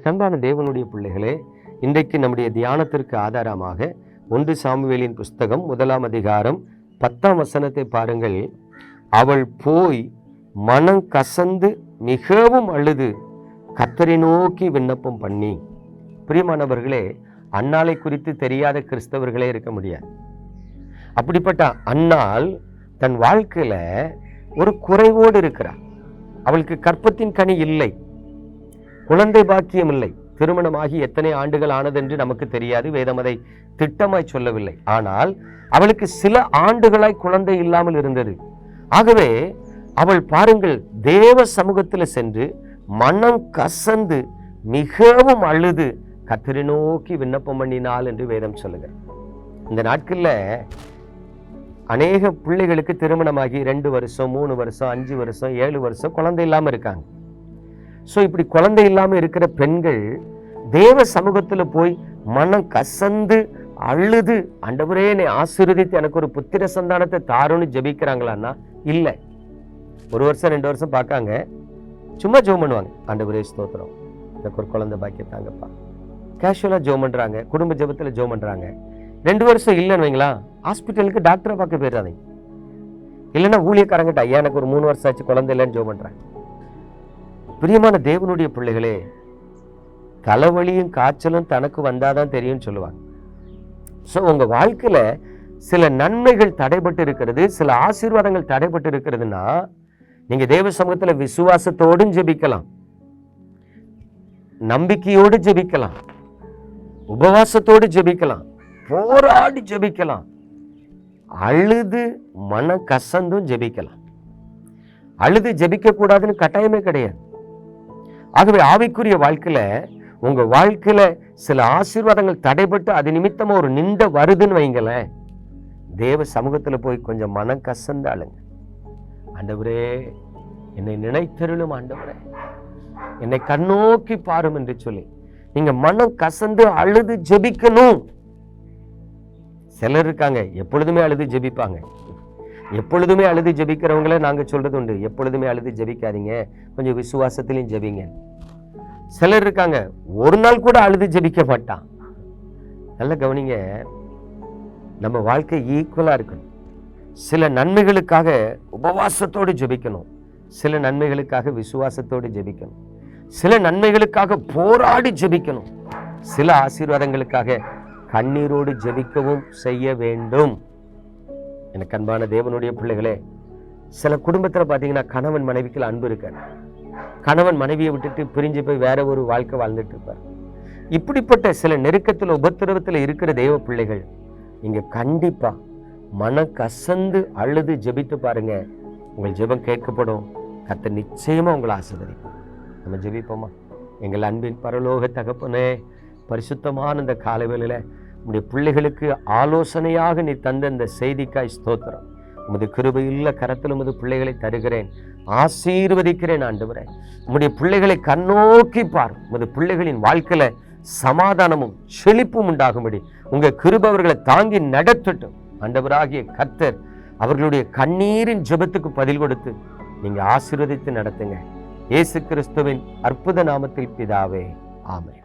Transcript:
எனக்கு தேவனுடைய பிள்ளைகளே இன்றைக்கு நம்முடைய தியானத்திற்கு ஆதாரமாக ஒன்று சாமுவேலின் புஸ்தகம் முதலாம் அதிகாரம் பத்தாம் வசனத்தை பாருங்கள். அவள் போய் மனம் கசந்து மிகவும் அழுது கத்தரை நோக்கி விண்ணப்பம் பண்ணி. பிரியமானவர்களே அன்னாலை குறித்து தெரியாத கிறிஸ்தவர்களே இருக்க முடியாது. அப்படிப்பட்ட அன்னாள் தன் வாழ்க்கையில ஒரு குறைவோடு இருக்கிறார். அவளுக்கு கற்பத்தின் கனி இல்லை. குழந்தை பாக்கியம் இல்லை. திருமணமாகி எத்தனை ஆண்டுகள் ஆனதென்று நமக்கு தெரியாது. வேதம் அதை திட்டமாய் சொல்லவில்லை. ஆனால் அவளுக்கு சில ஆண்டுகளாய் குழந்தை இல்லாமல் இருந்தது. ஆகவே அவள் பாருங்கள் தேவ சமூகத்தில் சென்று மனம் கசந்து மிகவும் அழுது கத்திரி நோக்கி விண்ணப்பம் பண்ணினாள் என்று வேதம் சொல்லுங்க இந்த நாட்களில் அநேக பிள்ளைகளுக்கு திருமணமாகி ரெண்டு வருஷம் மூணு வருஷம் அஞ்சு வருஷம் ஏழு வருஷம் குழந்தை இல்லாமல் இருக்காங்க. ஸோ இப்படி குழந்தை இல்லாமல் இருக்கிற பெண்கள் தேவ சமூகத்தில் போய் மனம் கசந்து அழுது அண்டவரே என்னை ஆசீர்வதித்து எனக்கு ஒரு புத்திர சந்தானத்தை தாருன்னு ஜெபிக்கிறாங்களான்னா இல்லை. ஒரு வருஷம் ரெண்டு வருஷம் பார்க்காங்க. சும்மா ஜோம் பண்ணுவாங்க. ஆண்டவரே ஸ்தோத்திரம். எனக்கு ஒரு குழந்தை பாக்கியத்தாங்கப்பா கேஷுவலாக ஜோம் பண்ணுறாங்க குடும்ப ஜபத்தில் ஜோம் பண்ணுறாங்க ரெண்டு வருஷம் இல்லைன்னு வைங்களா ஹாஸ்பிட்டலுக்கு டாக்டரை பார்க்க போயிடுறாங்க இல்லைன்னா ஊழியக்காரங்கிட்ட ஐயா எனக்கு ஒரு மூணு வருஷம் ஆச்சு குழந்தை இல்லைன்னு ஜோம் பண்ணுறாங்க பிரியமான தேவனுடைய பிள்ளைகளே தலைவலியும் காய்ச்சலும் தனக்கு வந்தாதான் தெரியும்னு சொல்லுவாங்க. ஸோ உங்கள் வாழ்க்கையில் சில நன்மைகள் தடைபட்டு இருக்கிறது சில ஆசீர்வாதங்கள் தடைபட்டு இருக்கிறதுனா நீங்கள் தேவ சமூகத்தில் விசுவாசத்தோடும் ஜெபிக்கலாம். நம்பிக்கையோடு ஜெபிக்கலாம். உபவாசத்தோடு ஜெபிக்கலாம். போராடி ஜெபிக்கலாம். அழுது மன கசந்தும் ஜெபிக்கலாம். அழுது ஜெபிக்க கூடாதுன்னு கட்டாயமே கிடையாது. ஆகவே ஆவிக்குரிய வாழ்க்கையில் உங்கள் வாழ்க்கையில் சில ஆசீர்வாதங்கள் தடைபட்டு அது நிமித்தமாக ஒரு நிந்த வருதுன்னு வைங்களேன். தேவ சமூகத்தில் போய் கொஞ்சம் மனம் கசந்தாளுங்க ஆண்டவரே என்னை நினைத்தருளும் ஆண்டவரே. என்னை கண்ணோக்கி பாரும் என்று சொல்லி. நீங்க மனம் கசந்து அழுது ஜெபிக்கணும். சிலர் இருக்காங்க எப்பொழுதுமே அழுது ஜெபிப்பாங்க. எப்பொழுதுமே அழுது ஜெபிக்கிறவங்கள நாங்கள் சொல்கிறது உண்டு எப்பொழுதுமே அழுது ஜபிக்காதீங்க. கொஞ்சம் விசுவாசத்துலேயும் ஜெபிங்க. சிலர் இருக்காங்க. ஒரு நாள் கூட அழுது ஜெபிக்க மாட்டான். நல்ல கவனிங்க. நம்ம வாழ்க்கை ஈக்குவலாக இருக்கணும். சில நன்மைகளுக்காக உபவாசத்தோடு ஜெபிக்கணும். சில நன்மைகளுக்காக விசுவாசத்தோடு ஜெபிக்கணும். சில நன்மைகளுக்காக போராடி ஜெபிக்கணும். சில ஆசீர்வாதங்களுக்காக கண்ணீரோடு ஜெபிக்கவும் செய்ய வேண்டும். எனக்கு அன்பான தேவனுடைய பிள்ளைகளே சில குடும்பத்தில் பார்த்தீங்கன்னா கணவன் மனைவிக்குள்ள அன்பு இருக்காது கணவன் மனைவியை விட்டுட்டு பிரிஞ்சு போய் வேற ஒரு வாழ்க்கை வாழ்ந்துட்டு இருப்பார். இப்படிப்பட்ட சில நெருக்கத்தில் உபத்திரவத்தில் இருக்கிற தெய்வ பிள்ளைகள் நீங்கள் கண்டிப்பா மன கசந்து அழுது ஜெபித்து பாருங்க. உங்கள் ஜெபம் கேட்கப்படும். கத்த நிச்சயமா உங்களை ஆசீர்வதிக்கும் நம்ம ஜெபிப்போமா? எங்கள் அன்பின் பரலோக தகப்பனே பரிசுத்தமான இந்த காலவேளையில் உம்முடைய பிள்ளைகளுக்கு ஆலோசனையாக நீ தந்த இந்த செய்திக்காய் ஸ்தோத்திரம். உமது கிருபையுள்ள கரத்தில் உமது பிள்ளைகளை தருகிறேன். ஆசீர்வதிக்கிறேன் ஆண்டவரே. உம்முடைய பிள்ளைகளை கண்ணோக்கி பார். உமது பிள்ளைகளின் வாழ்க்கையில் சமாதானமும் செழிப்பும் உண்டாகும்படி உங்க கிருபவர்களை தாங்கி நடத்தட்டும். ஆண்டவராகிய கர்த்தர் அவர்களுடைய கண்ணீரின் ஜெபத்துக்கு பதில் கொடுத்து நீங்க ஆசீர்வதித்து நடத்துங்க. இயேசு கிறிஸ்துவின் அற்புத நாமத்தில் பிதாவே. ஆமென்.